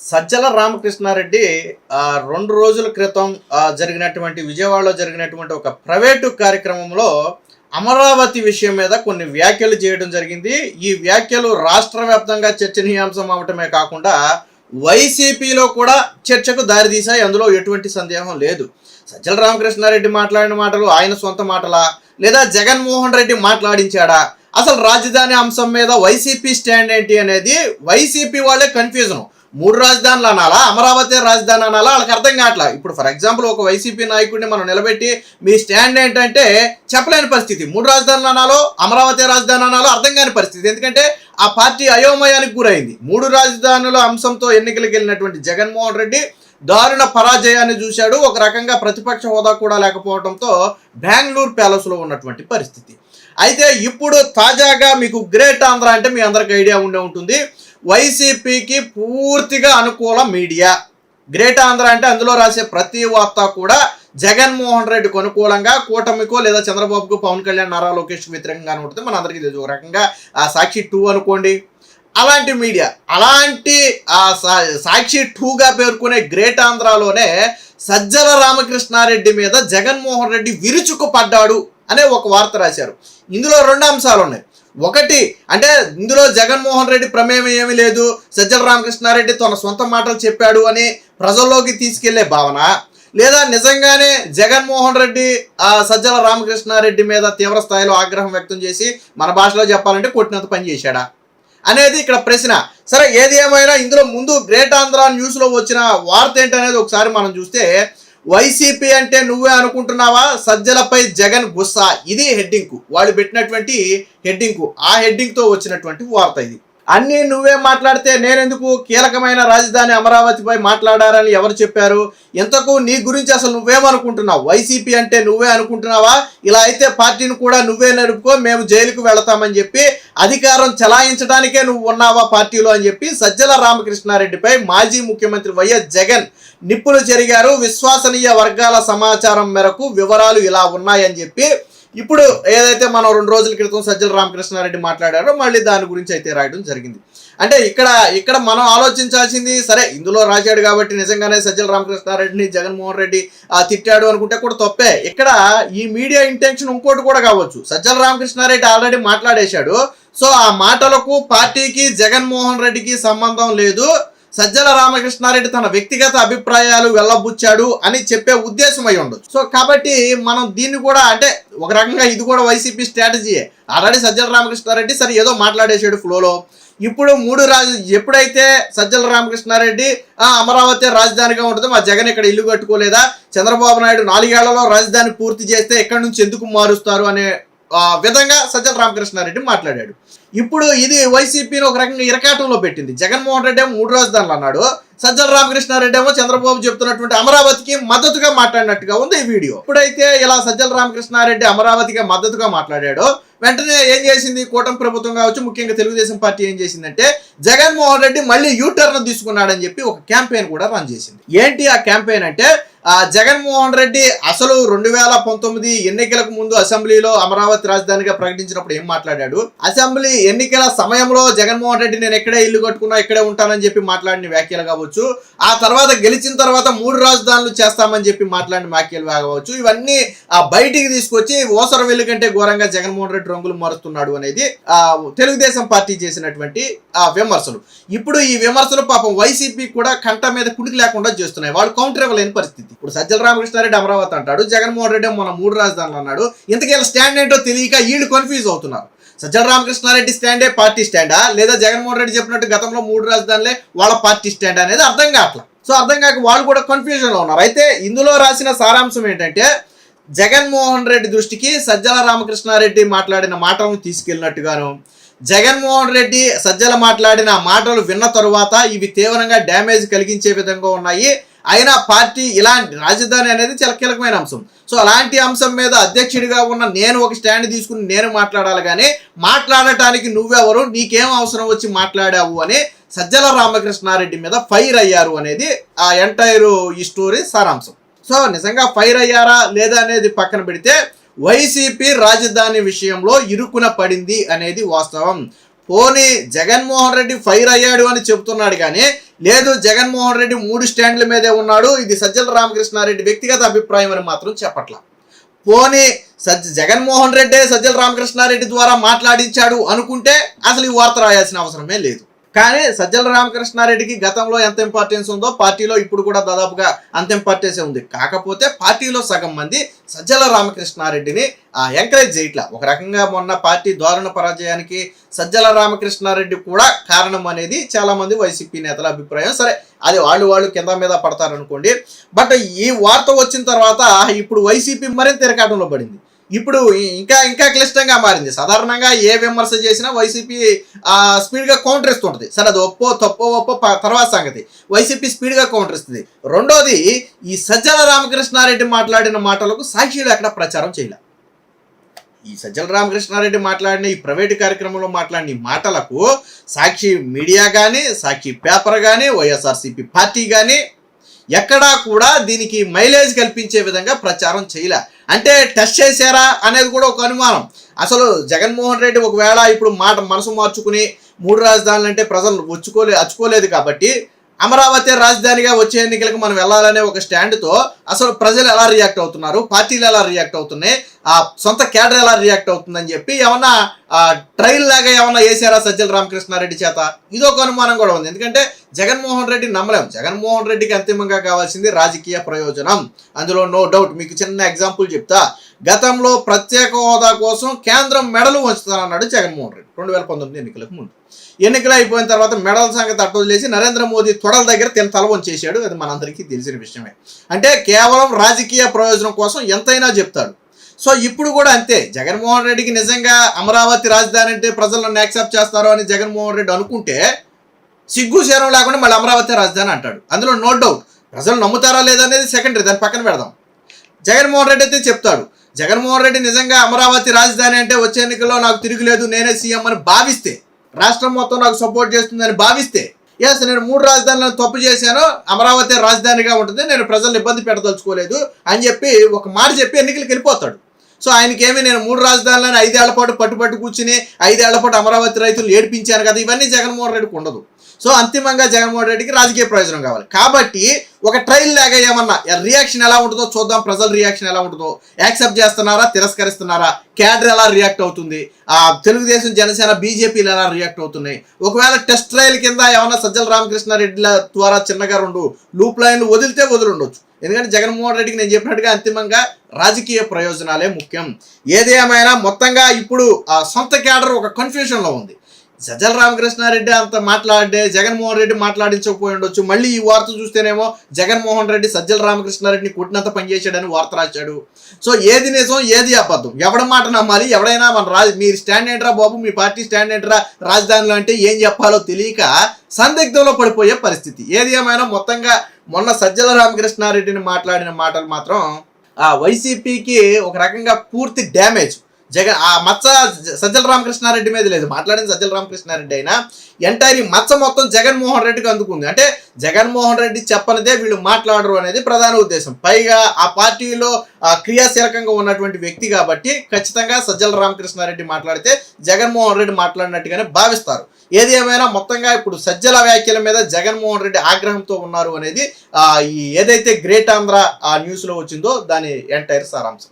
సజ్జల రామకృష్ణారెడ్డి రెండు రోజుల క్రితం జరిగినటువంటి విజయవాడలో జరిగినటువంటి ఒక ప్రైవేటు కార్యక్రమంలో అమరావతి విషయం మీద కొన్ని వ్యాఖ్యలు చేయడం జరిగింది. ఈ వ్యాఖ్యలు రాష్ట్ర వ్యాప్తంగా చర్చనీయాంశం అవటమే కాకుండా వైసీపీలో కూడా చర్చకు దారితీశాయి. అందులో ఎటువంటి సందేహం లేదు. సజ్జల రామకృష్ణారెడ్డి మాట్లాడిన మాటలు ఆయన సొంత మాటలా? లేదా జగన్మోహన్ రెడ్డి మాట్లాడించాడా? అసలు రాజధాని అంశం మీద వైసీపీ స్టాండ్ ఏంటి అనేది వైసీపీ వాళ్ళే కన్ఫ్యూజన్. మూడు రాజధానులు అనాలా? అమరావతి రాజధాని అనాలా? వాళ్ళకి అర్థం కావట్లా? ఇప్పుడు ఫర్ ఎగ్జాంపుల్ ఒక వైసీపీ నాయకుడిని మనం నిలబెట్టి మీ స్టాండ్ ఏంటంటే చెప్పలేని పరిస్థితి. మూడు రాజధానులు అనాలో అమరావతి రాజధాని అనాలో అర్థం కాని పరిస్థితి. ఎందుకంటే ఆ పార్టీ అయోమయానికి గురైంది. మూడు రాజధానుల అంశంతో ఎన్నికలకు వెళ్ళినటువంటి జగన్మోహన్ రెడ్డి దారుణ పరాజయాన్ని చూశాడు. ఒక రకంగా ప్రతిపక్ష హోదా కూడా లేకపోవడంతో బెంగళూరు ప్యాలెస్లో ఉన్నటువంటి పరిస్థితి. అయితే ఇప్పుడు తాజాగా మీకు గ్రేట్ ఆంధ్ర అంటే మీ అందరికి ఐడియా ఉండే ఉంటుంది. వైసీపీకి పూర్తిగా అనుకూల మీడియా. గ్రేట్ ఆంధ్ర అంటే అందులో రాసే ప్రతి వార్త కూడా జగన్మోహన్ రెడ్డికి అనుకూలంగా కూటమికో లేదా చంద్రబాబుకు పవన్ కళ్యాణ్ నారా లోకేష్కి వ్యతిరేకంగా ఉంటుంది. మన అందరికీ తెలుసు ఒక రకంగా ఆ సాక్షి టూ అనుకోండి. అలాంటి మీడియా అలాంటి ఆ సా- సాక్షి టూగా పేర్కొనే గ్రేట్ ఆంధ్రాలోనే సజ్జల రామకృష్ణారెడ్డి మీద జగన్మోహన్ రెడ్డి విరుచుకు పడ్డాడు అనే ఒక వార్త రాశారు. ఇందులో రెండు అంశాలు ఉన్నాయి. ఒకటి అంటే ఇందులో జగన్మోహన్ రెడ్డి ప్రమేయం ఏమీ లేదు. సజ్జల రామకృష్ణారెడ్డి తన సొంత మాటలు చెప్పాడు అని ప్రజల్లోకి తీసుకెళ్ళే భావన. లేదా నిజంగానే జగన్మోహన్ రెడ్డి సజ్జల రామకృష్ణారెడ్డి మీద తీవ్ర స్థాయిలో ఆగ్రహం వ్యక్తం చేసి మన భాషలో చెప్పాలంటే కొట్టినంత పని చేశాడా? అనేది ఇక్కడ ప్రశ్న. సరే ఏది ఏమైనా ఇందులో ముందు గ్రేట్ ఆంధ్ర న్యూస్లో వచ్చిన వార్త ఏంటనేది ఒకసారి మనం చూస్తే వైసీపీ అంటే నువ్వే అనుకుంటున్నావా? సజ్జలపై జగన్ గుస్సా. ఇది హెడ్డింగ్ వాళ్ళు పెట్టినటువంటి హెడ్డింగ్ ఆ హెడ్డింగ్తో వచ్చినటువంటి వార్త ఇది. అన్నీ నువ్వే మాట్లాడితే నేనెందుకు కీలకమైన రాజధాని అమరావతిపై మాట్లాడారని ఎవరు చెప్పారు? ఇంతకు నీ గురించి అసలు నువ్వేమనుకుంటున్నావు? వైసీపీ అంటే నువ్వే అనుకుంటున్నావా? ఇలా అయితే పార్టీని కూడా నువ్వే నడుపుకో మేము జైలుకు వెళతామని చెప్పి అధికారం చలాయించడానికే నువ్వు ఉన్నావా పార్టీలో అని చెప్పి సజ్జల రామకృష్ణారెడ్డిపై మాజీ ముఖ్యమంత్రి వైఎస్ జగన్ నిప్పులు జరిగారు విశ్వసనీయ వర్గాల సమాచారం మేరకు వివరాలు ఇలా ఉన్నాయని చెప్పి ఇప్పుడు ఏదైతే మనం రెండు రోజుల క్రితం సజ్జల రామకృష్ణారెడ్డి మాట్లాడారో మళ్ళీ దాని గురించి అయితే రాయడం జరిగింది. అంటే ఇక్కడ ఇక్కడ మనం ఆలోచించాల్సింది సరే ఇందులో రాశాడు కాబట్టి నిజంగానే సజ్జల రామకృష్ణారెడ్డిని జగన్మోహన్ రెడ్డి తిట్టాడు అనుకుంటే కూడా తప్పే. ఇక్కడ ఈ మీడియా ఇంటెన్షన్ ఇంకోటి కూడా కావచ్చు. సజ్జల రామకృష్ణారెడ్డి ఆల్రెడీ మాట్లాడేశాడు. సో ఆ మాటలకు పార్టీకి జగన్మోహన్ రెడ్డికి సంబంధం లేదు. సజ్జల రామకృష్ణారెడ్డి తన వ్యక్తిగత అభిప్రాయాలు వెళ్ళబుచ్చాడు అని చెప్పే ఉద్దేశం అయి ఉండదు సో కాబట్టి మనం దీన్ని కూడా అంటే ఒక రకంగా ఇది కూడా వైసీపీ స్ట్రాటజీయే ఆల్రెడీ సజ్జల రామకృష్ణారెడ్డి సరే ఏదో మాట్లాడేశాడు ఫ్లోలో. ఇప్పుడు మూడు రాజు ఎప్పుడైతే సజ్జల రామకృష్ణారెడ్డి ఆ, అమరావతి రాజధానిగా ఉంటుందో మా జగన్ ఇక్కడ ఇల్లు కట్టుకోలేదా? చంద్రబాబు నాయుడు నాలుగేళ్ళలో రాజధాని పూర్తి చేస్తే ఎక్కడి నుంచి ఎందుకు మారుస్తారు అనే విధంగా సజ్జల రామకృష్ణారెడ్డి మాట్లాడాడు. ఇప్పుడు ఇది వైసీపీని ఒక రకంగా ఇరకాటంలో పెట్టింది. జగన్మోహన్ రెడ్డి ఏమో మూడు రాజధానులు అన్నాడు. సజ్జల రామకృష్ణారెడ్డి ఏమో చంద్రబాబు చెప్తున్నటువంటి అమరావతికి మద్దతుగా మాట్లాడినట్టుగా ఉంది ఈ వీడియో. ఇప్పుడైతే ఇలా సజ్జల రామకృష్ణారెడ్డి అమరావతికి మద్దతుగా మాట్లాడాడు. వెంటనే ఏం చేసింది? కూటమి ప్రభుత్వం కావచ్చు ముఖ్యంగా తెలుగుదేశం పార్టీ ఏం చేసిందంటే జగన్మోహన్ రెడ్డి మళ్ళీ యూటర్న్ తీసుకున్నాడని చెప్పి ఒక క్యాంపెయిన్ కూడా రన్ చేసింది. ఏంటి ఆ క్యాంపెయిన్ అంటే జగన్మోహన్ రెడ్డి అసలు రెండు వేల పంతొమ్మిది ఎన్నికలకు ముందు అసెంబ్లీలో అమరావతి రాజధానిగా ప్రకటించినప్పుడు ఏం మాట్లాడాడు? అసెంబ్లీ ఎన్నికల సమయంలో జగన్మోహన్ రెడ్డి నేను ఎక్కడే ఇల్లు కట్టుకున్నా ఇక్కడే ఉంటానని చెప్పి మాట్లాడిన వ్యాఖ్యలు కావచ్చు. ఆ తర్వాత గెలిచిన తర్వాత మూడు రాజధానులు చేస్తామని చెప్పి మాట్లాడిన వ్యాఖ్యలు కావచ్చు. ఇవన్నీ బయటికి తీసుకొచ్చి ఓసర వెల్లు కంటే ఘోరంగా జగన్మోహన్ రెడ్డి రంగులు మారుస్తున్నాడు అనేది ఆ తెలుగుదేశం పార్టీ చేసినటువంటి ఆ విమర్శలు. ఇప్పుడు ఈ విమర్శలు పాపం వైసీపీ కూడా కంట మీద కుడికి లేకుండా చేస్తున్నాయి. వాళ్ళు కౌంటర్ ఇవ్వలేని పరిస్థితి. ఇప్పుడు సజ్జల రామకృష్ణారెడ్డి అమరావతి అంటాడు జగన్మోహన్ రెడ్డి మన మూడు రాజధానులు అన్నాడు. ఇంతకీ స్టాండ్ ఏంటో తెలియక వీళ్ళు కన్ఫ్యూజ్ అవుతున్నారు. సజ్జల రామకృష్ణారెడ్డి స్టాండే పార్టీ స్టాండా లేదా జగన్మోహన్ రెడ్డి చెప్పినట్టు గతంలో మూడు రాజధానులే వాళ్ళ పార్టీ స్టాండ్ అనేది అర్థం కావట్లేదు సో అర్థం కాక వాళ్ళు కూడా కన్ఫ్యూజన్లో ఉన్నారు. అయితే ఇందులో రాసిన సారాంశం ఏంటంటే జగన్మోహన్ రెడ్డి దృష్టికి సజ్జల రామకృష్ణారెడ్డి మాట్లాడిన మాటలను తీసుకెళ్ళినట్టుగాను జగన్మోహన్ రెడ్డి సజ్జల మాట్లాడిన మాటలు విన్న తరువాత ఇవి తీవ్రంగా డ్యామేజ్ కలిగించే విధంగా ఉన్నాయి. అయినా పార్టీ ఇలాంటి రాజధాని అనేది చాలా కీలకమైన అంశం. సో అలాంటి అంశం మీద అధ్యక్షుడిగా ఉన్న నేను ఒక స్టాండ్ తీసుకుని నేను మాట్లాడాలి కానీ మాట్లాడటానికి నువ్వెవరు నీకేం అవసరం వచ్చి మాట్లాడావు అని సజ్జల రామకృష్ణారెడ్డి మీద ఫైర్ అయ్యారు అనేది ఆ ఎంటైర్ ఈ స్టోరీ సారాంశం. సో నిజంగా ఫైర్ అయ్యారా లేదా అనేది పక్కన పెడితే వైసీపీ రాజధాని విషయంలో ఇరుకున పడింది అనేది వాస్తవం. పోనీ జగన్మోహన్ రెడ్డి ఫైర్ అయ్యాడు అని చెబుతున్నాడు కానీ లేదు జగన్మోహన్ రెడ్డి మూడు స్టాండ్ల మీదే ఉన్నాడు ఇది సజ్జల రామకృష్ణారెడ్డి వ్యక్తిగత అభిప్రాయం అని మాత్రం చెప్పట్ల. పోనీ సజ్జ జగన్మోహన్ రెడ్డే సజ్జల రామకృష్ణారెడ్డి ద్వారా మాట్లాడించాడు అనుకుంటే అసలు ఈ వార్త రాయాల్సిన అవసరమే లేదు. కానీ సజ్జల రామకృష్ణారెడ్డికి గతంలో ఎంత ఇంపార్టెన్స్ ఉందో పార్టీలో ఇప్పుడు కూడా దాదాపుగా అంత ఇంపార్టెన్స్ ఉంది. కాకపోతే పార్టీలో సగం మంది సజ్జల రామకృష్ణారెడ్డిని ఎంకరేజ్ చేయట్లా. ఒక రకంగా మొన్న పార్టీ దారుణ పరాజయానికి సజ్జల రామకృష్ణారెడ్డి కూడా కారణం అనేది చాలా మంది వైసీపీ నేతల అభిప్రాయం. సరే అది వాళ్ళు వాళ్ళు కింద మీద పడతారనుకోండి. బట్ ఈ వార్త వచ్చిన తర్వాత ఇప్పుడు వైసీపీ మరింత తిరకాటంలో పడింది. ఇప్పుడు ఇంకా ఇంకా క్లిష్టంగా మారింది. సాధారణంగా ఏ విమర్శ చేసినా వైసీపీ స్పీడ్గా కౌంటర్ ఇస్తుంటుంది. సరే అది ఒప్పో తప్పో ఒప్పో తర్వాత సంగతి. వైసీపీ స్పీడ్గా కౌంటర్ ఇస్తుంది. రెండోది ఈ సజ్జల రామకృష్ణారెడ్డి మాట్లాడిన మాటలకు సాక్షిలు ఎక్కడ ప్రచారం చేయలే. ఈ సజ్జల రామకృష్ణారెడ్డి మాట్లాడిన ఈ ప్రైవేటు కార్యక్రమంలో మాట్లాడిన ఈ మాటలకు సాక్షి మీడియా కానీ సాక్షి పేపర్ కానీ వైఎస్ఆర్సీపీ పార్టీ కానీ ఎక్కడా కూడా దీనికి మైలేజ్ కల్పించే విధంగా ప్రచారం చేయలే. అంటే టెస్ట్ చేశారా అనేది కూడా ఒక అనుమానం. అసలు జగన్మోహన్ రెడ్డి ఒకవేళ ఇప్పుడు మాట మనసు మార్చుకుని మూడు రాజధానులు అంటే ప్రజలు వచ్చుకోలే అచ్చుకోలేదు కాబట్టి అమరావతి రాజధానిగా వచ్చే ఎన్నికలకు మనం వెళ్ళాలనే ఒక స్టాండ్తో అసలు ప్రజలు ఎలా రియాక్ట్ అవుతున్నారు? పార్టీలు ఎలా రియాక్ట్ అవుతున్నాయి? ఆ సొంత క్యాడర్ ఎలా రియాక్ట్ అవుతుందని చెప్పి ఏమన్నా ట్రైల్ లాగా ఏమన్నా వేసారా సజ్జల రామకృష్ణారెడ్డి చేత? ఇదొక అనుమానం కూడా ఉంది. ఎందుకంటే జగన్మోహన్ రెడ్డి నమ్మలేం. జగన్మోహన్ రెడ్డికి అంతిమంగా కావాల్సింది రాజకీయ ప్రయోజనం. అందులో నో డౌట్ మీకు చిన్న ఎగ్జాంపుల్ చెప్తా. గతంలో ప్రత్యేక హోదా కోసం కేంద్రం మెడలు వంచుతానన్నాడు జగన్మోహన్ రెడ్డి రెండు వేల పంతొమ్మిది ఎన్నికలకు ముందు. ఎన్నికలు అయిపోయిన తర్వాత మెడల్ సంగతి అట్టు వదిలేసి నరేంద్ర మోదీ తొడల దగ్గర తిన తల వంచేశాడు. అది మనందరికీ తెలిసిన విషయమే. అంటే కేవలం రాజకీయ ప్రయోజనం కోసం ఎంతైనా చెప్తాడు. సో ఇప్పుడు కూడా అంతే. జగన్మోహన్ రెడ్డికి నిజంగా అమరావతి రాజధాని అంటే ప్రజలను యాక్సెప్ట్ చేస్తారు అని జగన్మోహన్ రెడ్డి అనుకుంటే సిగ్గు శరం లేకుండా మళ్ళీ అమరావతి రాజధాని అంటాడు. అందులో నో డౌట్ ప్రజలు నమ్ముతారా లేదనేది అనేది సెకండరీ దాని పక్కన పెడదాం. జగన్మోహన్ రెడ్డి అయితే చెప్తాడు. జగన్మోహన్ రెడ్డి నిజంగా అమరావతి రాజధాని అంటే వచ్చే ఎన్నికల్లో నాకు తిరుగులేదు నేనే సీఎం అని భావిస్తే రాష్ట్రం మొత్తం నాకు సపోర్ట్ చేస్తుందని భావిస్తే ఎస్ నేను మూడు రాజధానులను తప్పు చేశాను అమరావతి రాజధానిగా ఉంటుంది నేను ప్రజలను ఇబ్బంది పెట్టదలుచుకోలేదు అని చెప్పి ఒక మాట చెప్పి ఎన్నికలకు వెళ్ళిపోతాడు. సో ఆయనకేమి నేను మూడు రాజధానులను ఐదేళ్ళ పాటు పట్టుపట్టు కూర్చుని ఐదేళ్ళ పాటు అమరావతి రైతులు ఏడ్పించాను కదా ఇవన్నీ జగన్మోహన్ రెడ్డికి ఉండదు. సో అంతిమంగా జగన్మోహన్ రెడ్డికి రాజకీయ ప్రయోజనం కావాలి. కాబట్టి ఒక ట్రైల్ లాగా ఏమన్నా రియాక్షన్ ఎలా ఉంటుందో చూద్దాం. ప్రజల రియాక్షన్ ఎలా ఉంటుందో. యాక్సెప్ట్ చేస్తున్నారా? తిరస్కరిస్తున్నారా? క్యాడర్ ఎలా రియాక్ట్ అవుతుంది? ఆ తెలుగుదేశం జనసేన బీజేపీలు ఎలా రియాక్ట్ అవుతున్నాయి? ఒకవేళ టెస్ట్ ట్రయల్ కింద ఏమన్నా సజ్జల రామకృష్ణారెడ్డిల ద్వారా చిన్నగా రెండు లూప్ లైన్లు వదిలితే వదిలిండొచ్చు ఎందుకంటే జగన్మోహన్ రెడ్డికి నేను చెప్పినట్టుగా అంతిమంగా రాజకీయ ప్రయోజనాలే ముఖ్యం. ఏది ఏమైనా మొత్తంగా ఇప్పుడు ఆ సొంత క్యాడర్ ఒక కన్ఫ్యూషన్లో ఉంది. సజ్జల రామకృష్ణారెడ్డి అంత మాట్లాడే జగన్మోహన్ రెడ్డి మాట్లాడించకపోయి ఉండొచ్చు. మళ్ళీ ఈ వార్త చూస్తేనేమో జగన్మోహన్ రెడ్డి సజ్జల రామకృష్ణారెడ్డిని కొట్టినంత పనిచేశాడని వార్త రాశాడు. సో ఏది నిజం ఏది అబద్ధం? ఎవడ మాట నమ్మాలి? ఎవడైనా మన రాజ మీరు స్టాండ్ ఏంట్రా బాబు? మీ పార్టీ స్టాండ్ ఏంట్రా? రాజధానిలో అంటే ఏం చెప్పాలో తెలియక సందిగ్ధంలో పడిపోయే పరిస్థితి. ఏది ఏమైనా మొత్తంగా మొన్న సజ్జల రామకృష్ణారెడ్డిని మాట్లాడిన మాటలు మాత్రం ఆ వైసీపీకి ఒక రకంగా పూర్తి డ్యామేజ్. జగన్ ఆ మచ్చ సజ్జల రామకృష్ణారెడ్డి మీద లేదు. మాట్లాడిన సజ్జల రామకృష్ణారెడ్డి అయినా. ఎంటైర్ మచ్చ మొత్తం జగన్మోహన్ రెడ్డికి అందుకుంది. అంటే జగన్మోహన్ రెడ్డి చెప్పనిదే వీళ్ళు మాట్లాడరు అనేది ప్రధాన ఉద్దేశం. పైగా ఆ పార్టీలో క్రియాశీలకంగా ఉన్నటువంటి వ్యక్తి కాబట్టి ఖచ్చితంగా సజ్జల రామకృష్ణారెడ్డి మాట్లాడితే జగన్మోహన్ రెడ్డి మాట్లాడినట్టుగానే భావిస్తారు. ఏది ఏమైనా మొత్తంగా ఇప్పుడు సజ్జల వ్యాఖ్యల మీద జగన్మోహన్ రెడ్డి ఆగ్రహంతో ఉన్నారు అనేది ఈ ఏదైతే గ్రేట్ ఆంధ్ర ఆ న్యూస్లో వచ్చిందో దాని ఎంటైర్ సారాంశం.